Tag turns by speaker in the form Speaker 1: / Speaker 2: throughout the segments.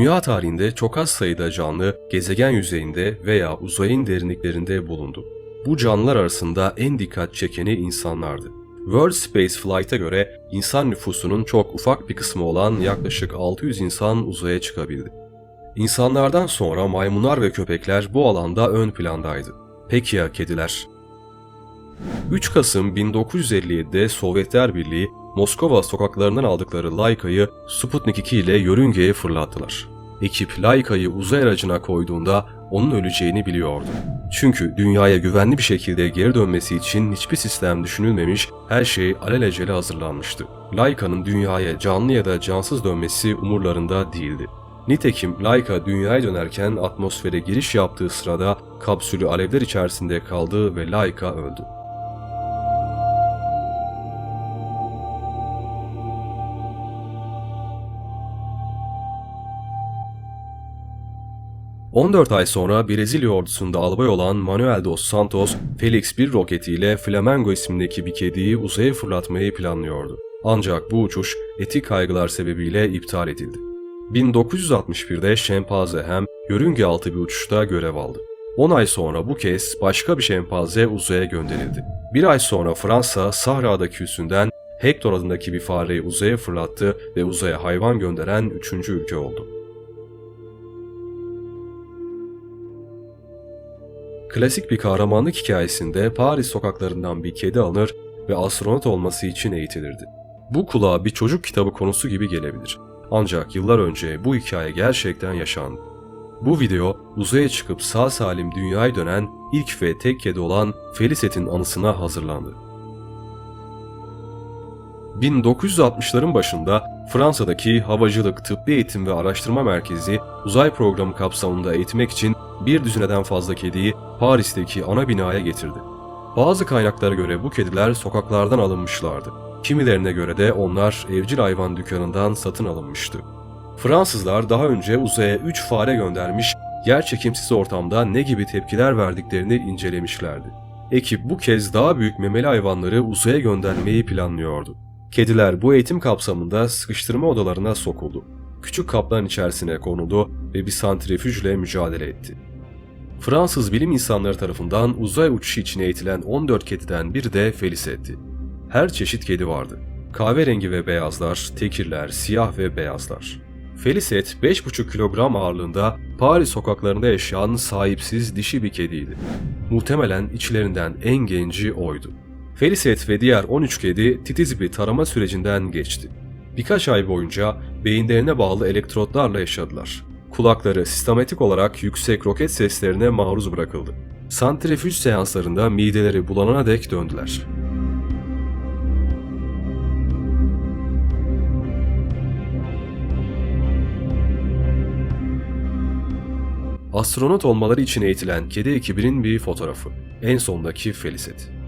Speaker 1: Dünya tarihinde çok az sayıda canlı gezegen yüzeyinde veya uzayın derinliklerinde bulundu. Bu canlılar arasında en dikkat çekeni insanlardı. World Space Flight'a göre insan nüfusunun çok ufak bir kısmı olan yaklaşık 600 insan uzaya çıkabildi. İnsanlardan sonra maymunlar ve köpekler bu alanda ön plandaydı. Peki ya kediler? 3 Kasım 1957'de Sovyetler Birliği Moskova sokaklarından aldıkları Layka'yı Sputnik 2 ile yörüngeye fırlattılar. Ekip Layka'yı uzay aracına koyduğunda onun öleceğini biliyordu. Çünkü dünyaya güvenli bir şekilde geri dönmesi için hiçbir sistem düşünülmemiş, her şey alelacele hazırlanmıştı. Layka'nın dünyaya canlı ya da cansız dönmesi umurlarında değildi. Nitekim Laika dünyaya dönerken atmosfere giriş yaptığı sırada kapsülü alevler içerisinde kaldı ve Laika öldü. ...14 ay sonra Brezilya ordusunda albay olan Manuel dos Santos, Felix bir roketiyle Flamengo ismindeki bir kediyi uzaya fırlatmayı planlıyordu. Ancak bu uçuş etik kaygılar sebebiyle iptal edildi. 1961'de şempanze hem yörünge altı bir uçuşta görev aldı. 10 ay sonra bu kez başka bir şempanze uzaya gönderildi. Bir ay sonra Fransa Sahra'daki üssünden Hector adındaki bir fareyi uzaya fırlattı ve uzaya hayvan gönderen üçüncü ülke oldu. Klasik bir kahramanlık hikayesinde Paris sokaklarından bir kedi alınır ve astronot olması için eğitilirdi. Bu kulağa bir çocuk kitabı konusu gibi gelebilir. Ancak yıllar önce bu hikaye gerçekten yaşandı. Bu video uzaya çıkıp sağ salim dünyaya dönen ilk ve tek kedi olan Felicet'in anısına hazırlandı. 1960'ların başında Fransa'daki Havacılık Tıbbi Eğitim ve Araştırma Merkezi uzay programı kapsamında eğitmek için bir düzineden fazla kediyi Paris'teki ana binaya getirdi. Bazı kaynaklara göre bu kediler sokaklardan alınmışlardı. Kimilerine göre de onlar evcil hayvan dükkanından satın alınmıştı. Fransızlar daha önce uzaya 3 fare göndermiş, yer çekimsiz ortamda ne gibi tepkiler verdiklerini incelemişlerdi. Ekip bu kez daha büyük memeli hayvanları uzaya göndermeyi planlıyordu. Kediler bu eğitim kapsamında sıkıştırma odalarına sokuldu. Küçük kapların içerisine konuldu ve bir santrifüjle mücadele etti. Fransız bilim insanları tarafından uzay uçuşu için eğitilen 14 kediden biri de Felicet'ti. Her çeşit kedi vardı. Kahverengi ve beyazlar, tekirler, siyah ve beyazlar. Felicet 5,5 kilogram ağırlığında Paris sokaklarında yaşayan sahipsiz dişi bir kediydi. Muhtemelen içlerinden en genci oydu. Felicet ve diğer 13 kedi titiz bir tarama sürecinden geçti. Birkaç ay boyunca beyinlerine bağlı elektrotlarla yaşadılar. Kulakları sistematik olarak yüksek roket seslerine maruz bırakıldı. Santrifüj seanslarında mideleri bulanana dek döndüler. Astronot olmaları için eğitilen kedi ekibinin bir fotoğrafı. En sondaki Felicet.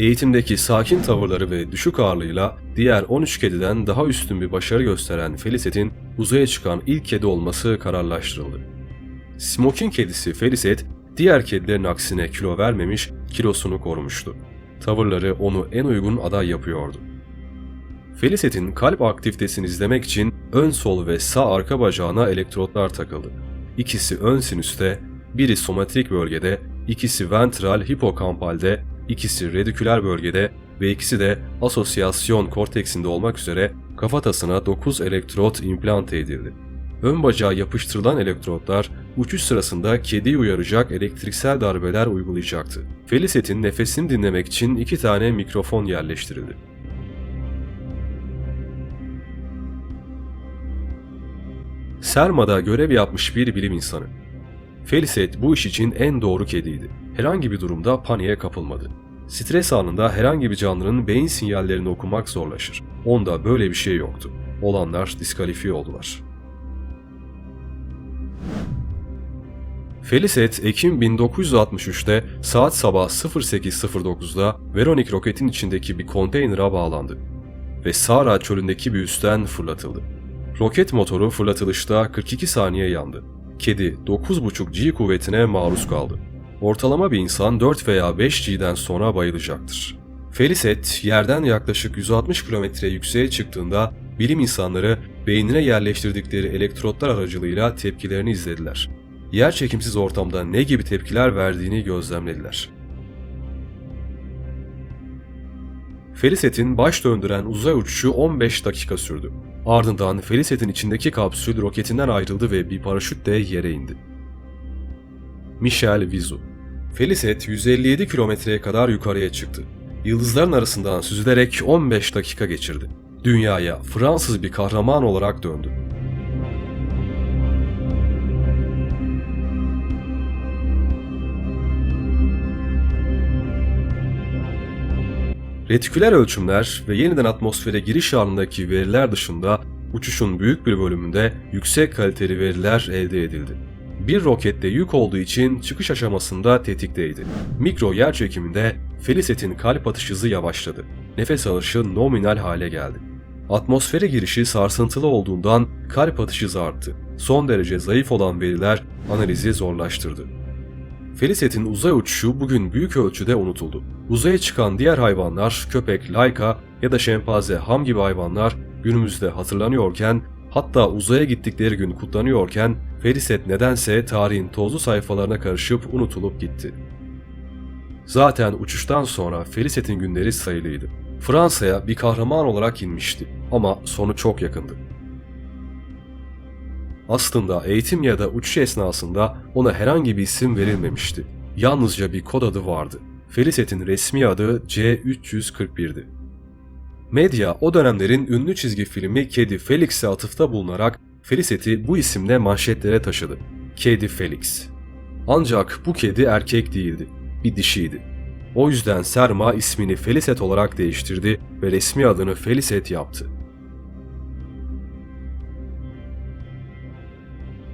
Speaker 1: Eğitimdeki sakin tavırları ve düşük ağırlığıyla diğer 13 kediden daha üstün bir başarı gösteren Felicet'in uzaya çıkan ilk kedi olması kararlaştırıldı. Smoking kedisi Felicet, diğer kedilerin aksine kilo vermemiş, kilosunu korumuştu. Tavırları onu en uygun aday yapıyordu. Felicet'in kalp aktivitesini izlemek için ön sol ve sağ arka bacağına elektrotlar takıldı. İkisi ön sinüste, biri somatrik bölgede, ikisi ventral hipokampalde, ikisi rediküler bölgede ve ikisi de asosyasyon korteksinde olmak üzere kafatasına 9 elektrot implant edildi. Ön bacağa yapıştırılan elektrotlar uçuş sırasında kediyi uyaracak elektriksel darbeler uygulayacaktı. Felicet'in nefesini dinlemek için iki tane mikrofon yerleştirildi. Selma'da görev yapmış bir bilim insanı. Felicet bu iş için en doğru kediydi. Herhangi bir durumda paniğe kapılmadı. Stres anında herhangi bir canlının beyin sinyallerini okumak zorlaşır. Onda böyle bir şey yoktu. Olanlar diskalifiye oldular. Felicet, Ekim 1963'te saat sabah 08.09'da Veronik roketin içindeki bir konteynera bağlandı ve Sahra çölündeki bir üstten fırlatıldı. Roket motoru fırlatılışta 42 saniye yandı. Kedi 9,5 G kuvvetine maruz kaldı. Ortalama bir insan 4 veya 5 G'den sonra bayılacaktır. Felicet yerden yaklaşık 160 kilometre yükseğe çıktığında bilim insanları beynine yerleştirdikleri elektrotlar aracılığıyla tepkilerini izlediler. Yer çekimsiz ortamda ne gibi tepkiler verdiğini gözlemlediler. Felicet'in baş döndüren uzay uçuşu 15 dakika sürdü. Ardından Felicet'in içindeki kapsül roketinden ayrıldı ve bir paraşütle yere indi. Michel Vizu Felicet 157 kilometreye kadar yukarıya çıktı. Yıldızların arasından süzülerek 15 dakika geçirdi. Dünyaya Fransız bir kahraman olarak döndü. Retiküler ölçümler ve yeniden atmosfere giriş anındaki veriler dışında uçuşun büyük bir bölümünde yüksek kaliteli veriler elde edildi. Bir rokette yük olduğu için çıkış aşamasında tetikteydi. Mikro yer çekiminde Felicet'in kalp atış hızı yavaşladı. Nefes alışı nominal hale geldi. Atmosfere girişi sarsıntılı olduğundan kalp atış hızı arttı. Son derece zayıf olan veriler analizi zorlaştırdı. Felicet'in uzay uçuşu bugün büyük ölçüde unutuldu. Uzaya çıkan diğer hayvanlar, köpek Laika ya da şempanze Ham gibi hayvanlar günümüzde hatırlanıyorken, hatta uzaya gittikleri gün kutlanıyorken Felicet nedense tarihin tozlu sayfalarına karışıp unutulup gitti. Zaten uçuştan sonra Felicet'in günleri sayılıydı. Fransa'ya bir kahraman olarak inmişti ama sonu çok yakındı. Aslında eğitim ya da uçuş esnasında ona herhangi bir isim verilmemişti. Yalnızca bir kod adı vardı. Felicet'in resmi adı C341'di. Medya o dönemlerin ünlü çizgi filmi Kedi Felix'e atıfta bulunarak Felicet'i bu isimle manşetlere taşıdı. Kedi Felix. Ancak bu kedi erkek değildi, bir dişiydi. O yüzden Serma ismini Felicet olarak değiştirdi ve resmi adını Felicet yaptı.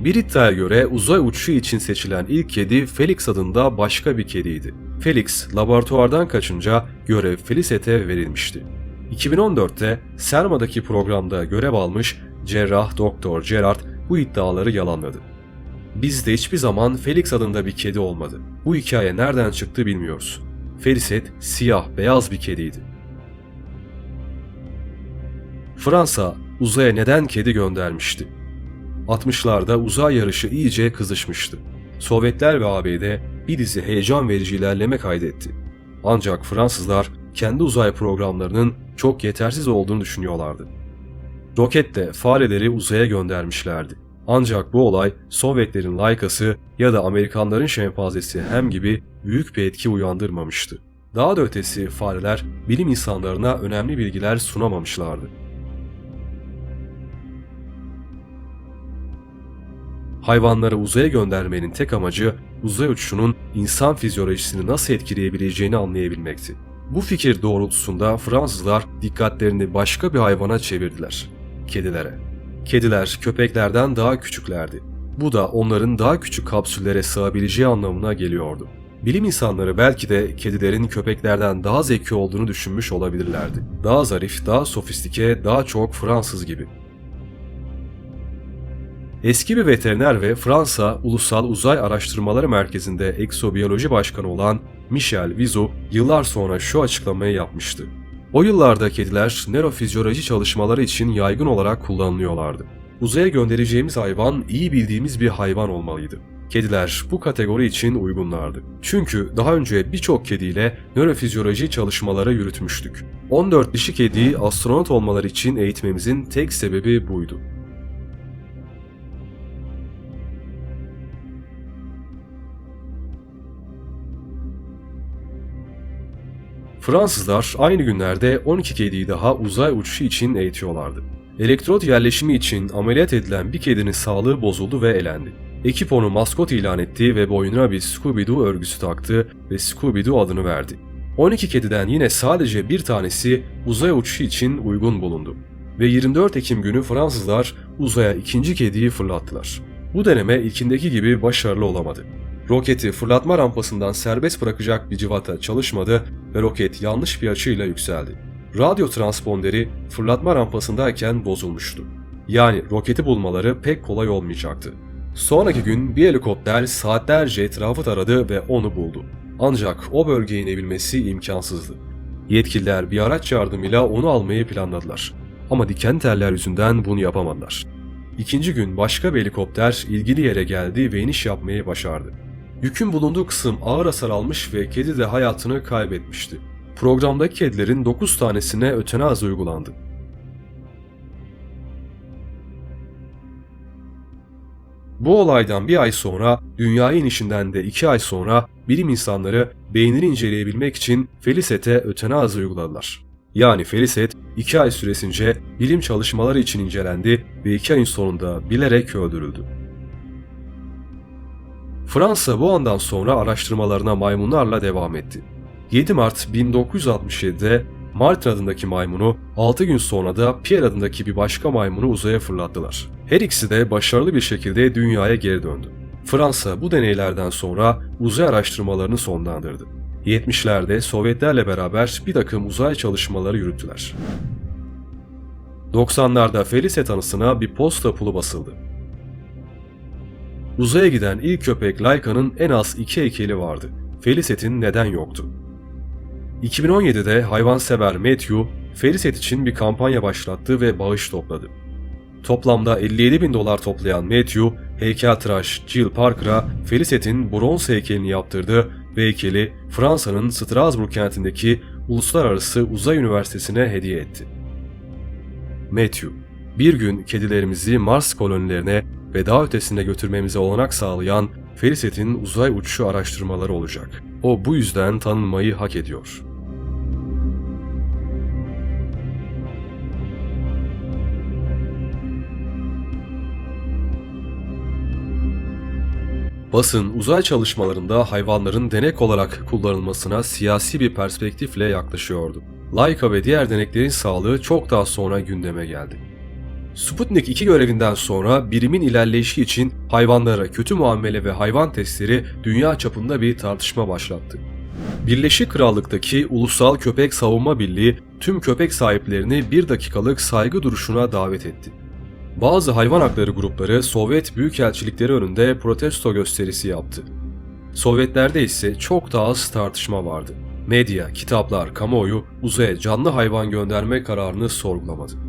Speaker 1: Bir iddiaya göre uzay uçuşu için seçilen ilk kedi Felix adında başka bir kediydi. Felix laboratuvardan kaçınca görev Felicet'e verilmişti. 2014'te Serma'daki programda görev almış cerrah Doktor Gerard bu iddiaları yalanladı. Bizde hiçbir zaman Felix adında bir kedi olmadı. Bu hikaye nereden çıktı bilmiyoruz. Felicet siyah beyaz bir kediydi. Fransa uzaya neden kedi göndermişti? 60'larda uzay yarışı iyice kızışmıştı. Sovyetler ve ABD bir dizi heyecan verici ilerleme kaydetti. Ancak Fransızlar kendi uzay programlarının çok yetersiz olduğunu düşünüyorlardı. Roketle fareleri uzaya göndermişlerdi. Ancak bu olay Sovyetlerin Laykası ya da Amerikanların şempanzesi hem gibi büyük bir etki uyandırmamıştı. Daha da ötesi fareler bilim insanlarına önemli bilgiler sunamamışlardı. Hayvanları uzaya göndermenin tek amacı uzay uçuşunun insan fizyolojisini nasıl etkileyebileceğini anlayabilmekti. Bu fikir doğrultusunda Fransızlar dikkatlerini başka bir hayvana çevirdiler. Kedilere. Kediler köpeklerden daha küçüklerdi. Bu da onların daha küçük kapsüllere sığabileceği anlamına geliyordu. Bilim insanları belki de kedilerin köpeklerden daha zeki olduğunu düşünmüş olabilirlerdi. Daha zarif, daha sofistike, daha çok Fransız gibi. Eski bir veteriner ve Fransa Ulusal Uzay Araştırmaları Merkezi'nde eksobiyoloji başkanı olan Michel Vizo yıllar sonra şu açıklamayı yapmıştı. O yıllarda kediler nörofizyoloji çalışmaları için yaygın olarak kullanılıyorlardı. Uzaya göndereceğimiz hayvan iyi bildiğimiz bir hayvan olmalıydı. Kediler bu kategori için uygunlardı. Çünkü daha önce birçok kediyle nörofizyoloji çalışmaları yürütmüştük. 14 dişi kediyi astronot olmaları için eğitmemizin tek sebebi buydu. Fransızlar aynı günlerde 12 kediyi daha uzay uçuşu için eğitiyorlardı. Elektrot yerleşimi için ameliyat edilen bir kedinin sağlığı bozuldu ve elendi. Ekip onu maskot ilan etti ve boynuna bir Scooby-Doo örgüsü taktı ve Scooby-Doo adını verdi. 12 kediden yine sadece bir tanesi uzay uçuşu için uygun bulundu. Ve 24 Ekim günü Fransızlar uzaya ikinci kediyi fırlattılar. Bu deneme ilkindeki gibi başarılı olamadı. Roketi fırlatma rampasından serbest bırakacak bir civata çalışmadı ve roket yanlış bir açıyla yükseldi. Radyo transponderi fırlatma rampasındayken bozulmuştu. Yani roketi bulmaları pek kolay olmayacaktı. Sonraki gün bir helikopter saatlerce etrafı taradı ve onu buldu. Ancak o bölgeye inebilmesi imkansızdı. Yetkililer bir araç yardımıyla onu almayı planladılar. ama diken teller yüzünden bunu yapamadılar. İkinci gün başka bir helikopter ilgili yere geldi ve iniş yapmayı başardı. Yükün bulunduğu kısım ağır hasar almış ve kedi de hayatını kaybetmişti. Programdaki kedilerin 9 tanesine ötenazi uygulandı. Bu olaydan bir ay sonra, dünyaya inişinden de iki ay sonra bilim insanları beynini inceleyebilmek için Felicet'e ötenazi uyguladılar. Yani Felicet iki ay süresince bilim çalışmaları için incelendi ve iki ayın sonunda bilerek öldürüldü. Fransa bu andan sonra araştırmalarına maymunlarla devam etti. 7 Mart 1967'de Martin adındaki maymunu, 6 gün sonra da Pierre adındaki bir başka maymunu uzaya fırlattılar. Her ikisi de başarılı bir şekilde dünyaya geri döndü. Fransa bu deneylerden sonra uzay araştırmalarını sonlandırdı. 70'lerde Sovyetlerle beraber bir takım uzay çalışmaları yürüttüler. 90'larda Felicet anısına bir posta pulu basıldı. Uzaya giden ilk köpek Layka'nın en az iki heykeli vardı. Felicet'in neden yoktu? 2017'de hayvansever Matthew, Felicet için bir kampanya başlattı ve bağış topladı. Toplamda 57 bin dolar toplayan Matthew, heykeltıraş Jill Parker'a Felicet'in bronz heykelini yaptırdı ve heykeli Fransa'nın Strasbourg kentindeki Uluslararası Uzay Üniversitesi'ne hediye etti. Matthew, bir gün kedilerimizi Mars kolonilerine ve daha ötesine götürmemize olanak sağlayan Felicet'in uzay uçuşu araştırmaları olacak. O bu yüzden tanınmayı hak ediyor. Basın uzay çalışmalarında hayvanların denek olarak kullanılmasına siyasi bir perspektifle yaklaşıyordu. Laika ve diğer deneklerin sağlığı çok daha sonra gündeme geldi. Sputnik 2 görevinden sonra birimin ilerleyişi için hayvanlara kötü muamele ve hayvan testleri dünya çapında bir tartışma başlattı. Birleşik Krallık'taki Ulusal Köpek Savunma Birliği tüm köpek sahiplerini bir dakikalık saygı duruşuna davet etti. Bazı hayvan hakları grupları Sovyet büyükelçilikleri önünde protesto gösterisi yaptı. Sovyetlerde ise çok daha az tartışma vardı. Medya, kitaplar, kamuoyu uzaya canlı hayvan gönderme kararını sorgulamadı.